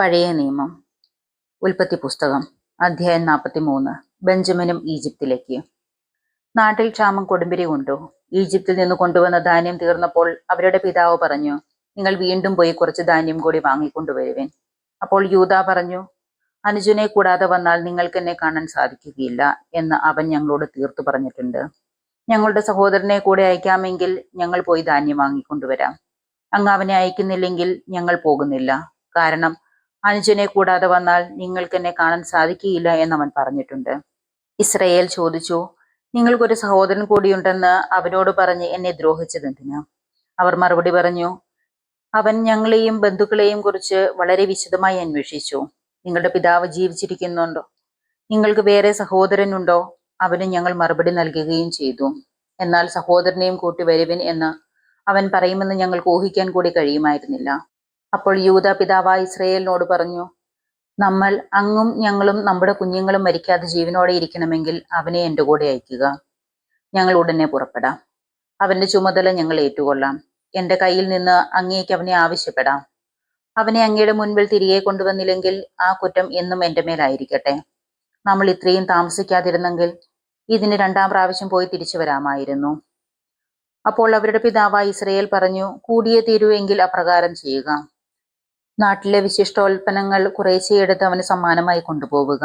പഴയ നിയമം. ഉൽപ്പത്തി പുസ്തകം. അധ്യായം നാൽപ്പത്തി മൂന്ന് ബെഞ്ചമിനും ഈജിപ്തിലേക്ക്. നാട്ടിൽ ക്ഷാമം കൊടുമ്പിരി കൊണ്ടു. ഈജിപ്തിൽ നിന്ന് കൊണ്ടുവന്ന ധാന്യം തീർന്നപ്പോൾ അവരുടെ പിതാവ് പറഞ്ഞു നിങ്ങൾ വീണ്ടും പോയി കുറച്ച് ധാന്യം കൂടി വാങ്ങിക്കൊണ്ടുവരുവേൻ. അപ്പോൾ യൂത പറഞ്ഞു അനുജനെ കൂടാതെ വന്നാൽ നിങ്ങൾക്ക് എന്നെ കാണാൻ സാധിക്കുകയില്ല എന്ന് അവൻ ഞങ്ങളോട് തീർത്തു പറഞ്ഞിട്ടുണ്ട്. ഞങ്ങളുടെ സഹോദരനെ കൂടെ അയക്കാമെങ്കിൽ ഞങ്ങൾ പോയി ധാന്യം വാങ്ങിക്കൊണ്ടുവരാം. അങ്ങ് അവനെ അയക്കുന്നില്ലെങ്കിൽ ഞങ്ങൾ പോകുന്നില്ല. കാരണം അനുജനെ കൂടാതെ വന്നാൽ നിങ്ങൾക്ക് എന്നെ കാണാൻ സാധിക്കുകയില്ല എന്ന് അവൻ പറഞ്ഞിട്ടുണ്ട്. ഇസ്രയേൽ ചോദിച്ചു നിങ്ങൾക്കൊരു സഹോദരൻ കൂടിയുണ്ടെന്ന് അവനോട് പറഞ്ഞ് എന്നെ ദ്രോഹിച്ചതെന്തിന്? അവർ മറുപടി പറഞ്ഞു അവൻ ഞങ്ങളെയും ബന്ധുക്കളെയും കുറിച്ച് വളരെ വിശദമായി അന്വേഷിച്ചു. നിങ്ങളുടെ പിതാവ് ജീവിച്ചിരിക്കുന്നുണ്ടോ? നിങ്ങൾക്ക് വേറെ സഹോദരനുണ്ടോ? അവന് ഞങ്ങൾ മറുപടി നൽകുകയും ചെയ്തു. എന്നാൽ സഹോദരനെയും കൂട്ടി വരുവിൻ എന്ന് അവൻ പറയുമെന്ന് ഞങ്ങൾക്ക് ഊഹിക്കാൻ കൂടി കഴിയുമായിരുന്നില്ല. അപ്പോൾ യൂത പിതാവായ ഇസ്രയേലിനോട് പറഞ്ഞു നമ്മൾ അങ്ങും ഞങ്ങളും നമ്മുടെ കുഞ്ഞുങ്ങളും മരിക്കാതെ ജീവനോടെ ഇരിക്കണമെങ്കിൽ അവനെ എന്റെ കൂടെ അയക്കുക. ഞങ്ങൾ ഉടനെ പുറപ്പെടാം. അവന്റെ ചുമതല ഞങ്ങൾ ഏറ്റുകൊള്ളാം. എന്റെ കയ്യിൽ നിന്ന് അങ്ങേക്ക് അവനെ ആവശ്യപ്പെടാം. അവനെ അങ്ങയുടെ മുൻപിൽ തിരികെ കൊണ്ടുവന്നില്ലെങ്കിൽ ആ കുറ്റം എന്നും എന്റെ മേലായിരിക്കട്ടെ നമ്മൾ ഇത്രയും താമസിക്കാതിരുന്നെങ്കിൽ ഇതിന് രണ്ടാം പ്രാവശ്യം പോയി തിരിച്ചു വരാമായിരുന്നു. അപ്പോൾ അവരുടെ പിതാവായ ഇസ്രയേൽ പറഞ്ഞു കൂടിയേ തീരുവെങ്കിൽ അപ്രകാരം ചെയ്യുക. നാട്ടിലെ വിശിഷ്ടോൽപ്പന്നങ്ങൾ കുറേശ്ശെയെടുത്ത് അവന് സമ്മാനമായി കൊണ്ടുപോവുക.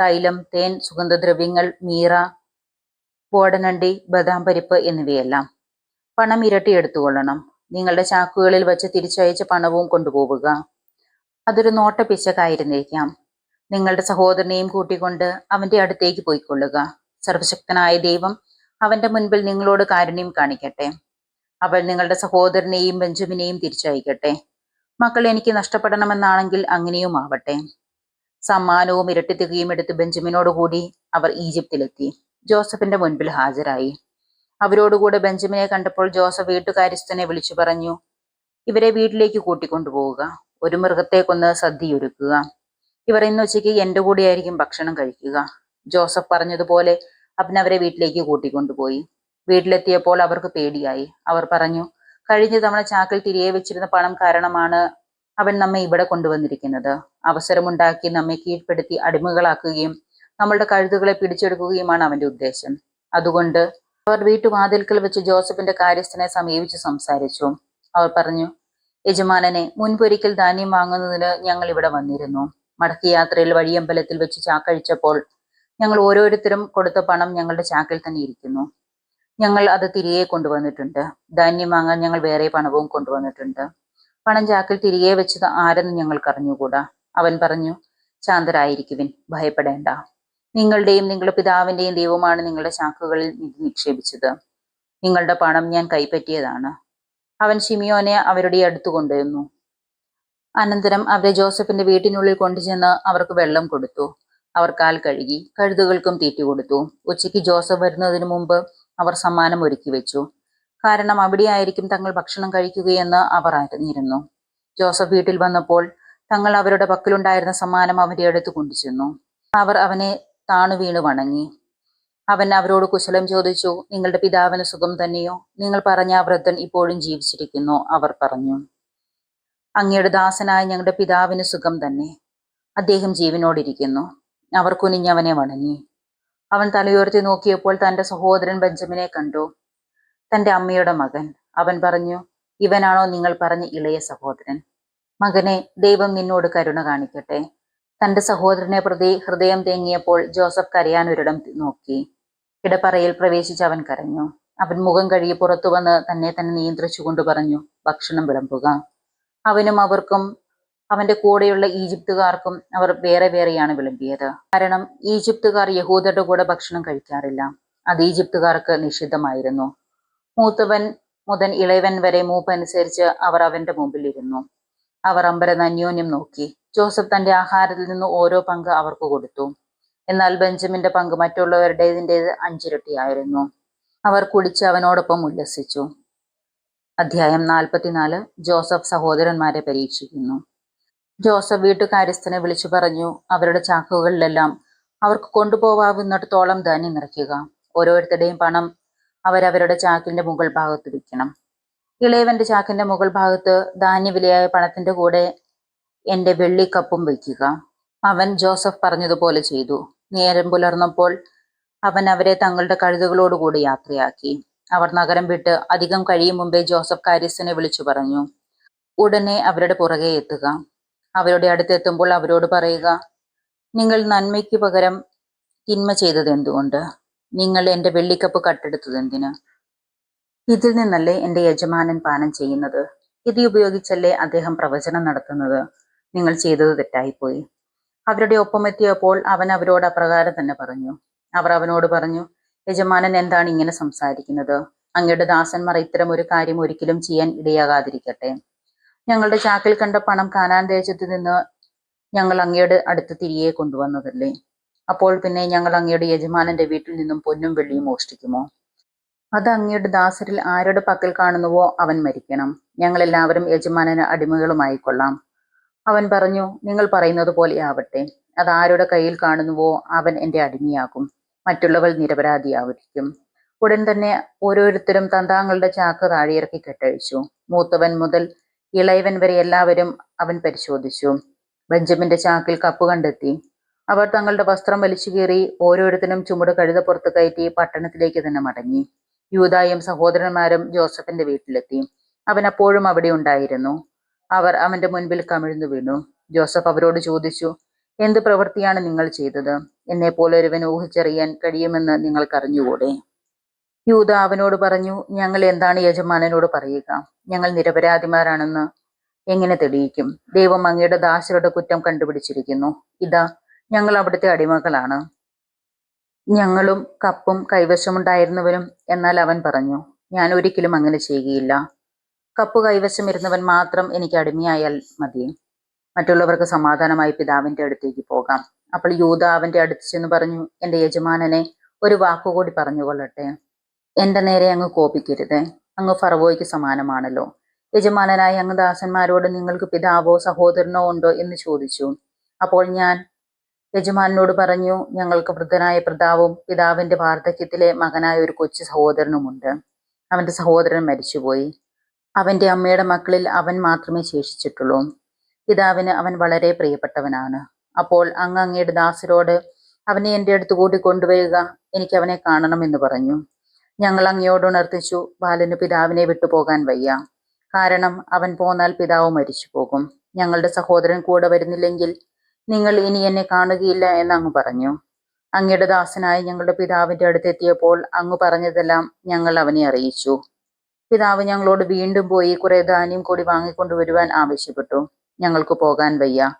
തൈലം തേൻ സുഗന്ധദ്രവ്യങ്ങൾ മീറ ബോടനണ്ടി ബദാം പരിപ്പ് എന്നിവയെല്ലാം. പണം ഇരട്ടി എടുത്തുകൊള്ളണം നിങ്ങളുടെ ചാക്കുകളിൽ വച്ച് തിരിച്ചയച്ച പണവും കൊണ്ടുപോവുക. അതൊരു നോട്ട പിശകായിരുന്നേക്കാം നിങ്ങളുടെ സഹോദരനെയും കൂട്ടിക്കൊണ്ട് അവന്റെ അടുത്തേക്ക് പോയിക്കൊള്ളുക. സർവശക്തനായ ദൈവം അവന്റെ മുൻപിൽ നിങ്ങളോട് കാരുണ്യം കാണിക്കട്ടെ. അവൾ നിങ്ങളുടെ സഹോദരനെയും ബെഞ്ചമിനെയും തിരിച്ചയക്കട്ടെ. മക്കൾ എനിക്ക് നഷ്ടപ്പെടണമെന്നാണെങ്കിൽ അങ്ങനെയും ആവട്ടെ സമ്മാനവും ഇരട്ടിത്തുകയും എടുത്ത് ബെഞ്ചമിനോട് കൂടി അവർ ഈജിപ്തിലെത്തി. ജോസഫിന്റെ മുൻപിൽ ഹാജരായി. അവരോടുകൂടെ ബെഞ്ചമിനെ കണ്ടപ്പോൾ ജോസഫ് വീട്ടുകാര്യസ്ഥനെ വിളിച്ചു പറഞ്ഞു ഇവരെ വീട്ടിലേക്ക് കൂട്ടിക്കൊണ്ടുപോവുക. ഒരു മൃഗത്തെ കൊന്ന് സദ്യയൊരുക്കുക. ഇവർ ഇന്ന് ഉച്ചയ്ക്ക് എന്റെ കൂടെയായിരിക്കും ഭക്ഷണം കഴിക്കുക. ജോസഫ് പറഞ്ഞതുപോലെ അവൻ അവരെ വീട്ടിലേക്ക് കൂട്ടിക്കൊണ്ടുപോയി. വീട്ടിലെത്തിയപ്പോൾ അവർക്ക് പേടിയായി. അവർ പറഞ്ഞു കഴിഞ്ഞ തവണ ചാക്കിൽ തിരികെ വെച്ചിരുന്ന പണം കാരണമാണ് അവൻ നമ്മെ ഇവിടെ കൊണ്ടുവന്നിരിക്കുന്നത്. അവസരമുണ്ടാക്കി നമ്മെ കീഴ്പ്പെടുത്തി അടിമകളാക്കുകയും നമ്മളുടെ കഴുതുകളെ പിടിച്ചെടുക്കുകയുമാണ് അവന്റെ ഉദ്ദേശം. അതുകൊണ്ട് അവർ വീട്ടുവാതിൽക്കൽ വെച്ച് ജോസഫിന്റെ കാര്യസ്ഥനെ സമീപിച്ച് സംസാരിച്ചു. അവർ പറഞ്ഞു യജമാനനെ മുൻപൊരിക്കൽ ധാന്യം വാങ്ങുന്നതിന് ഞങ്ങൾ ഇവിടെ വന്നിരുന്നു. മടക്കി യാത്രയിൽ വഴിയമ്പലത്തിൽ വെച്ച് ചാക്കഴിച്ചപ്പോൾ ഞങ്ങൾ ഓരോരുത്തരും കൊടുത്ത പണം ഞങ്ങളുടെ ചാക്കിൽ തന്നെ ഇരിക്കുന്നു. ഞങ്ങൾ അത് തിരികെ കൊണ്ടുവന്നിട്ടുണ്ട്. ധാന്യം വാങ്ങാൻ ഞങ്ങൾ വേറെ പണവും കൊണ്ടുവന്നിട്ടുണ്ട്. പണം ചാക്കിൽ തിരികെ വെച്ചത് ആരെന്ന് ഞങ്ങൾക്ക് അറിഞ്ഞുകൂടാ? അവൻ പറഞ്ഞു ശാന്തരായിരിക്കുവിൻ ഭയപ്പെടേണ്ട. നിങ്ങളുടെയും നിങ്ങളുടെ പിതാവിന്റെയും ദൈവമാണ് നിങ്ങളുടെ ചാക്കുകളിൽ നിധി നിക്ഷേപിച്ചത്. നിങ്ങളുടെ പണം ഞാൻ കൈപ്പറ്റിയതാണ്. അവൻ ഷിമിയോനെ അവരുടെ അടുത്ത് കൊണ്ടുവന്നു. അനന്തരം അവരെ ജോസഫിന്റെ വീട്ടിനുള്ളിൽ കൊണ്ടുചെന്ന് അവർക്ക് വെള്ളം കൊടുത്തു. അവർ കാൽ കഴുകി കഴുതുകൾക്കും തീറ്റി കൊടുത്തു. ഉച്ചയ്ക്ക് ജോസഫ് വരുന്നതിന് മുമ്പ് അവർ സമ്മാനം ഒരുക്കി വെച്ചു. കാരണം അവിടെയായിരിക്കും തങ്ങൾ ഭക്ഷണം കഴിക്കുകയെന്ന് അവർ അറിഞ്ഞിരുന്നു. ജോസഫ് വീട്ടിൽ വന്നപ്പോൾ തങ്ങൾ അവരുടെ പക്കലുണ്ടായിരുന്ന സമ്മാനം അവന്റെ അടുത്ത് കൊണ്ടുചെന്നു. അവർ അവനെ താണു വീണു വണങ്ങി. അവൻ അവരോട് കുശലം ചോദിച്ചു നിങ്ങളുടെ പിതാവിന് സുഖം തന്നെയോ? നിങ്ങൾ പറഞ്ഞ ആ വൃദ്ധൻ ഇപ്പോഴും ജീവിച്ചിരിക്കുന്നു അവർ പറഞ്ഞു. അങ്ങയുടെ ദാസനായ ഞങ്ങളുടെ പിതാവിന് സുഖം തന്നെ. അദ്ദേഹം ജീവനോടിരിക്കുന്നു. അവർ കുനിഞ്ഞവനെ വണങ്ങി. അവൻ തലയുയർത്തി നോക്കിയപ്പോൾ തന്റെ സഹോദരൻ ബെഞ്ചമിനെ കണ്ടു. തന്റെ അമ്മയുടെ മകൻ. അവൻ പറഞ്ഞു ഇവനാണോ നിങ്ങൾ പറഞ്ഞ ഇളയ സഹോദരൻ? മകനെ ദൈവം നിന്നോട് കരുണ കാണിക്കട്ടെ. തന്റെ സഹോദരനെ പ്രതി ഹൃദയം തേങ്ങിയപ്പോൾ ജോസഫ് കരയാൻ ഒരിടം നോക്കി. കിടപ്പറയിൽ പ്രവേശിച്ച് അവൻ കരഞ്ഞു. അവൻ മുഖം കഴുകി പുറത്തു വന്ന് തന്നെ തന്നെ നിയന്ത്രിച്ചുകൊണ്ട് പറഞ്ഞു ഭക്ഷണം വിളമ്പുക. അവനും അവർക്കും അവന്റെ കൂടെയുള്ള ഈജിപ്തുകാർക്കും അവർ വേറെ വേറെയാണ് വിളമ്പിയത്. കാരണം ഈജിപ്തുകാർ യഹൂദരുടെ കൂടെ ഭക്ഷണം കഴിക്കാറില്ല. അത് ഈജിപ്തുകാർക്ക് നിഷിദ്ധമായിരുന്നു. മൂത്തവൻ മുതൻ ഇളയവൻ വരെ മൂപ്പനുസരിച്ച് അവർ അവന്റെ മുമ്പിൽ ഇരുന്നു അവർ അമ്പരന്ന് അന്യോന്യം നോക്കി. ജോസഫ് തന്റെ ആഹാരത്തിൽ നിന്ന് ഓരോ പങ്ക് അവർക്ക് കൊടുത്തു. എന്നാൽ ബെഞ്ചമിന്റെ പങ്ക് മറ്റുള്ളവരുടേതിന്റെത് അഞ്ചിരട്ടിയായിരുന്നു. അവർ കുടിച്ച് അവനോടൊപ്പം ഉല്ലസിച്ചു. അധ്യായം നാൽപ്പത്തിനാല്. ജോസഫ് സഹോദരന്മാരെ പരീക്ഷിക്കുന്നു. ജോസഫ് വീട്ടുകാര്യസ്ഥനെ വിളിച്ചു പറഞ്ഞു അവരുടെ ചാക്കുകളിലെല്ലാം അവർക്ക് കൊണ്ടുപോവാവുന്നിടത്തോളം ധാന്യം നിറയ്ക്കുക. ഓരോരുത്തരുടെയും പണം അവരവരുടെ ചാക്കിന്റെ മുകൾ ഭാഗത്ത് വിൽക്കണം. ഇളയവന്റെ ചാക്കിന്റെ മുകൾ ഭാഗത്ത് ധാന്യവിലയായ പണത്തിന്റെ കൂടെ എന്റെ വെള്ളിക്കപ്പും വയ്ക്കുക. അവൻ ജോസഫ് പറഞ്ഞതുപോലെ ചെയ്തു. നേരം പുലർന്നപ്പോൾ അവൻ അവരെ തങ്ങളുടെ കഴുതുകളോടുകൂടി യാത്രയാക്കി. അവർ നഗരം വിട്ട് അധികം കഴിയും മുമ്പേ ജോസഫ് കാര്യസ്ഥനെ വിളിച്ചു പറഞ്ഞു. ഉടനെ അവരുടെ പുറകെ എത്തുക. അവരുടെ അടുത്തെത്തുമ്പോൾ അവരോട് പറയുക നിങ്ങൾ നന്മയ്ക്ക് പകരം തിന്മ ചെയ്തത് എന്തുകൊണ്ട്? നിങ്ങൾ എന്റെ വെള്ളിക്കപ്പ് കട്ടെടുത്തത് എന്തിന്? ഇതിൽ നിന്നല്ലേ എന്റെ യജമാനൻ പാനം ചെയ്യുന്നത്? ഇത് ഉപയോഗിച്ചല്ലേ അദ്ദേഹം പ്രവചനം നടത്തുന്നത്? നിങ്ങൾ ചെയ്തത് തെറ്റായിപ്പോയി. അവരുടെ ഒപ്പമെത്തിയപ്പോൾ അവൻ അവരോട് അപ്രകാരം തന്നെ പറഞ്ഞു. അവർ അവനോട് പറഞ്ഞു യജമാനൻ എന്താണ് ഇങ്ങനെ സംസാരിക്കുന്നത്? അങ്ങയുടെ ദാസന്മാർ ഇത്തരം ഒരു കാര്യം ഒരിക്കലും ചെയ്യാൻ ഇടയാകാതിരിക്കട്ടെ. ഞങ്ങളുടെ ചാക്കിൽ കണ്ട പണം കാനാൻ ദേശത്ത് നിന്ന് ഞങ്ങൾ അങ്ങയുടെ അടുത്ത് തിരികെ കൊണ്ടുവന്നതല്ലേ? അപ്പോൾ പിന്നെ ഞങ്ങൾ അങ്ങയുടെ യജമാനന്റെ വീട്ടിൽ നിന്നും പൊന്നും വെള്ളിയും മോഷ്ടിക്കുമോ? അത് അങ്ങയുടെ ദാസരിൽ ആരുടെ പക്കൽ കാണുന്നുവോ അവൻ മരിക്കണം. ഞങ്ങൾ എല്ലാവരും യജമാനന് അടിമകളുമായിക്കൊള്ളാം അവൻ പറഞ്ഞു നിങ്ങൾ പറയുന്നത് പോലെ ആവട്ടെ. അത് ആരുടെ കയ്യിൽ കാണുന്നുവോ അവൻ എന്റെ അടിമയാകും. മറ്റുള്ളവൾ നിരപരാധിയായിരിക്കും. ഉടൻ തന്നെ ഓരോരുത്തരും തന്താങ്ങളുടെ ചാക്ക് താഴെയിറക്കി കെട്ടഴിച്ചു. മൂത്തവൻ മുതൽ ഇളയവൻ വരെ എല്ലാവരും അവൻ പരിശോധിച്ചു. ബെഞ്ചമിന്റെ ചാക്കിൽ കപ്പ് കണ്ടെത്തി. അവർ തങ്ങളുടെ വസ്ത്രം വലിച്ചു കീറി ഓരോരുത്തരും ചുമട് കഴുത പുറത്ത് കയറ്റി പട്ടണത്തിലേക്ക് തന്നെ മടങ്ങി. യൂതായും സഹോദരന്മാരും ജോസഫിന്റെ വീട്ടിലെത്തി. അവൻ അപ്പോഴും അവിടെ ഉണ്ടായിരുന്നു. അവർ അവന്റെ മുൻപിൽ കമിഴ്ന്നു വീണു. ജോസഫ് അവരോട് ചോദിച്ചു എന്ത് പ്രവൃത്തിയാണ് നിങ്ങൾ ചെയ്തത്? എന്നെ പോലെ ഒരുവൻ ഊഹിച്ചറിയാൻ കഴിയുമെന്ന് നിങ്ങൾക്കറിഞ്ഞുകൂടെ? യൂത അവനോട് പറഞ്ഞു ഞങ്ങൾ എന്താണ് യജമാനനോട് പറയുക? ഞങ്ങൾ നിരപരാധിമാരാണെന്ന് എങ്ങനെ തെളിയിക്കും? ദൈവം അങ്ങയുടെ ദാസരുടെ കുറ്റം കണ്ടുപിടിച്ചിരിക്കുന്നു. ഇതാ ഞങ്ങൾ അവിടുത്തെ അടിമകളാണ്. ഞങ്ങളും കപ്പും കൈവശമുണ്ടായിരുന്നവരും എന്നാൽ അവൻ പറഞ്ഞു ഞാൻ ഒരിക്കലും അങ്ങനെ ചെയ്യുകയില്ല. കപ്പ് കൈവശം ഇരുന്നവൻ മാത്രം എനിക്ക് അടിമയായാൽ മതി. മറ്റുള്ളവർക്ക് സമാധാനമായി പിതാവിന്റെ അടുത്തേക്ക് പോകാം. അപ്പോൾ യൂത അവന്റെ അടുത്ത് ചെന്ന് പറഞ്ഞു എന്റെ യജമാനനെ ഒരു വാക്കുകൂടി പറഞ്ഞുകൊള്ളട്ടെ. എന്റെ നേരെ അങ്ങ് കോപിക്കരുത്. അങ്ങ് ഫറവോയ്ക്ക് സമാനമാണല്ലോ. യജമാനനായ അങ്ങ് ദാസന്മാരോട് നിങ്ങൾക്ക് പിതാവോ സഹോദരനോ ഉണ്ടോ എന്ന് ചോദിച്ചു. അപ്പോൾ ഞാൻ യജമാനോട് പറഞ്ഞു ഞങ്ങൾക്ക് വൃദ്ധനായ പ്രതാവും പിതാവിന്റെ വാർദ്ധക്യത്തിലെ മകനായ ഒരു കൊച്ചു സഹോദരനുമുണ്ട്. അവന്റെ സഹോദരൻ മരിച്ചുപോയി. അവന്റെ അമ്മയുടെ മക്കളിൽ അവൻ മാത്രമേ ശേഷിച്ചിട്ടുള്ളൂ. പിതാവിന് അവൻ വളരെ പ്രിയപ്പെട്ടവനാണ്. അപ്പോൾ അങ്ങ് അങ്ങയുടെ ദാസരോട് അവനെ എന്റെ അടുത്ത് കൂട്ടി കൊണ്ടുവരിക എനിക്ക് അവനെ കാണണം എന്ന് പറഞ്ഞു. ഞങ്ങൾ അങ്ങയോട് ഉണർത്തിച്ചു ബാലന് പിതാവിനെ വിട്ടുപോകാൻ വയ്യ. കാരണം അവൻ പോന്നാൽ പിതാവ് മരിച്ചു പോകും ഞങ്ങളുടെ സഹോദരൻ കൂടെ വരുന്നില്ലെങ്കിൽ നിങ്ങൾ ഇനി എന്നെ കാണുകയില്ല എന്ന് അങ്ങ് പറഞ്ഞു. അങ്ങയുടെ ദാസനായി ഞങ്ങളുടെ പിതാവിന്റെ അടുത്തെത്തിയപ്പോൾ അങ്ങ് പറഞ്ഞതെല്ലാം ഞങ്ങൾ അവനെ അറിയിച്ചു. പിതാവ് ഞങ്ങളോട് വീണ്ടും പോയി കുറെ ധാന്യം കൂടി വാങ്ങിക്കൊണ്ടുവരുവാൻ ആവശ്യപ്പെട്ടു. ഞങ്ങൾക്ക് പോകാൻ വയ്യ.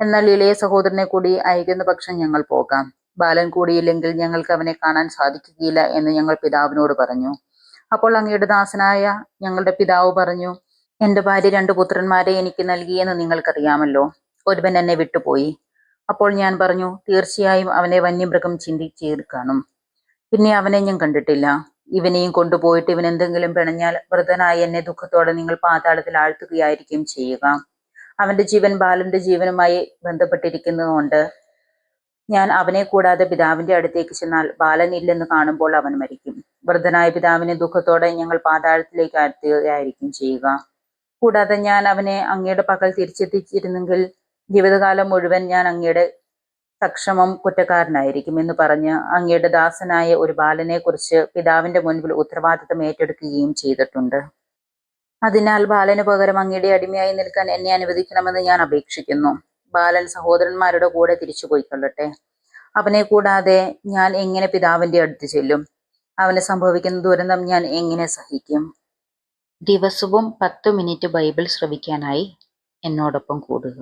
എന്നാൽ ഇളയ സഹോദരനെ കൂടി അയക്കുന്ന പക്ഷം ഞങ്ങൾ പോകാം. ബാലൻ കൂടിയില്ലെങ്കിൽ ഞങ്ങൾക്ക് അവനെ കാണാൻ സാധിക്കുകയില്ല എന്ന് ഞങ്ങൾ പിതാവിനോട് പറഞ്ഞു. അപ്പോൾ അങ്ങയുടെ ദാസനായ ഞങ്ങളുടെ പിതാവ് പറഞ്ഞു എന്റെ ഭാര്യ രണ്ട് പുത്രന്മാരെ എനിക്ക് നൽകിയെന്ന് നിങ്ങൾക്കറിയാമല്ലോ. ഒരുവൻ എന്നെ വിട്ടുപോയി. അപ്പോൾ ഞാൻ പറഞ്ഞു തീർച്ചയായും അവനെ വന്യമൃഗം ചിന്തിച്ചേറി കാണും. പിന്നെ അവനെ ഞാൻ കണ്ടിട്ടില്ല. ഇവനെയും കൊണ്ടുപോയിട്ട് ഇവൻ എന്തെങ്കിലും പിണഞ്ഞാൽ വൃതനായി എന്നെ ദുഃഖത്തോടെ നിങ്ങൾ പാതാളത്തിൽ ആഴ്ത്തുകയായിരിക്കും ചെയ്യുക. അവന്റെ ജീവൻ ബാലന്റെ ജീവനുമായി ബന്ധപ്പെട്ടിരിക്കുന്നതുകൊണ്ട് ഞാൻ അവനെ കൂടാതെ പിതാവിന്റെ അടുത്തേക്ക് ചെന്നാൽ ബാലൻ ഇല്ലെന്ന് കാണുമ്പോൾ അവൻ മരിക്കും. വൃദ്ധനായ പിതാവിനെ ദുഃഖത്തോടെ ഞങ്ങൾ പാതാളത്തിലേക്ക് ആഴ്ത്തുകയായിരിക്കും ചെയ്യുക. കൂടാതെ ഞാൻ അവനെ അങ്ങയുടെ പകൽ തിരിച്ചെത്തിച്ചിരുന്നെങ്കിൽ ജീവിതകാലം മുഴുവൻ ഞാൻ അങ്ങയുടെ സക്ഷമം കുറ്റക്കാരനായിരിക്കും എന്ന് പറഞ്ഞ് അങ്ങയുടെ ദാസനായ ഒരു ബാലനെ കുറിച്ച് പിതാവിന്റെ മുൻപിൽ ഉത്തരവാദിത്തം ഏറ്റെടുക്കുകയും ചെയ്തിട്ടുണ്ട്. അതിനാൽ ബാലന് പകരം അങ്ങയുടെ അടിമയായി നിൽക്കാൻ എന്നെ അനുവദിക്കണമെന്ന് ഞാൻ അപേക്ഷിക്കുന്നു. ബാലൻ സഹോദരന്മാരുടെ കൂടെ തിരിച്ചു പോയിക്കൊള്ളട്ടെ. അവനെ കൂടാതെ ഞാൻ എങ്ങനെ പിതാവിന്റെ അടുത്ത് ചെല്ലും? അവന് സംഭവിക്കുന്ന ദുരന്തം ഞാൻ എങ്ങനെ സഹിക്കും? ദിവസവും പത്ത് മിനിറ്റ് ബൈബിൾ ശ്രവിക്കാനായി എന്നോടൊപ്പം കൂടുക.